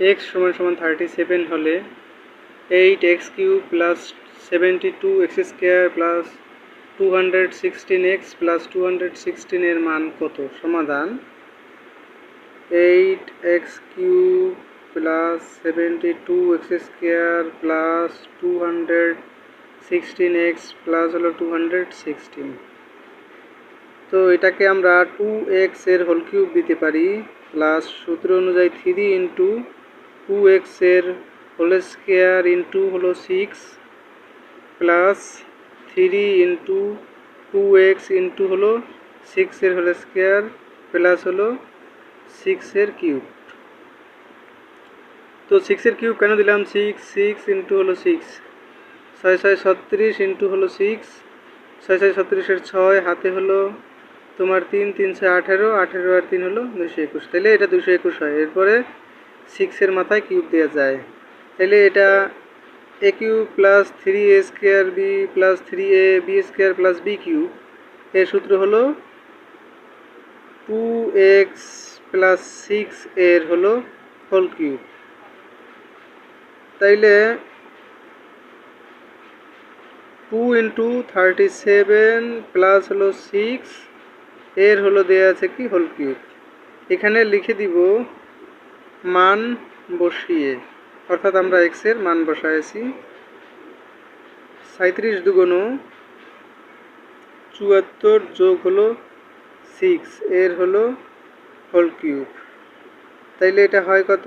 X সমান সমান thirty seven হলে eight x cube plus seventy two x square plus two hundred sixteen x plus two hundred সিক্সটিনের মান কত? সমাধান eight x cube plus seventy two x square plus two hundred sixteen x plus হলো two hundred sixteen তো এটাকে আমরা two এক্সের whole cube দিতে পারি প্লাস সূত্র অনুযায়ী থ্রি ইন্টু টু এক্সের হোল স্কোয়ার ইন্টু হলো six plus three into two x into হলো সিক্সের হোল স্কোয়ার প্লাস হলো সিক্সের কিউব। তো সিক্সের কিউব কেন দিলাম? সিক্স সিক্স ইন্টু হলো সিক্স। ছয় ছয়, ছত্রিশ ইন্টু হলো সিক্স। ছয় ছয়, ছত্রিশের ছয় হাতে হলো তোমার তিন তিনশো আঠেরো আঠেরো আর তিন হলো দুশো একুশ। তাহলে এটা দুশো একুশ হয়। এরপরে সিক্সের মাথায় কিউব দেওয়া যায়। তাহলে এটা a cube plus three a square b plus three a b square plus b cube এর সূত্র হলো টু এক্স প্লাস সিক্স এর হলো হোল কিউব তাইলে two into thirty seven plus হলো সিক্স এর হলো দেয়া আছে কি হোল কিউব এখানে লিখে দিব মান বসিয়ে, অর্থাৎ আমরা এক্সের মান বসাইছি। সাঁত্রিশ দুগুণ চুয়াত্তর যোগ হলো সিক্স এর হলো হোল কিউব তাইলে এটা হয় কত?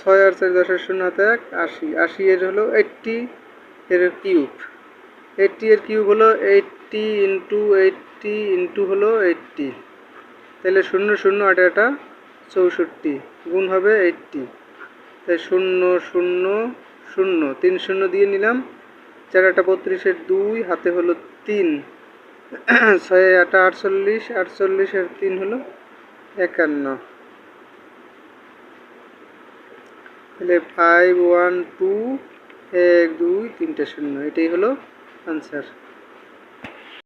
ছয় আর চার দশের শূন্য হাতে এক, আশি। আশি এর হলো এইটটি এর কিউব এইটটি এর কিউব হলো এইটটি ইন্টু এইটটি ইন্টু হলো এইটটি তাহলে শূন্য শূন্য, আট এটা চৌষট্টি, গুণ হবে এইটটি। তাই শূন্য শূন্য শূন্য, তিন শূন্য দিয়ে নিলাম। চার আটা বত্রিশের দুই, হাতে হলো তিন। ছয় আটা আটচল্লিশ, আটচল্লিশের তিন হলো একান্ন। তাহলে ফাইভ ওয়ান টু এক, দুই, তিনটে শূন্য, এটাই হলো আনসার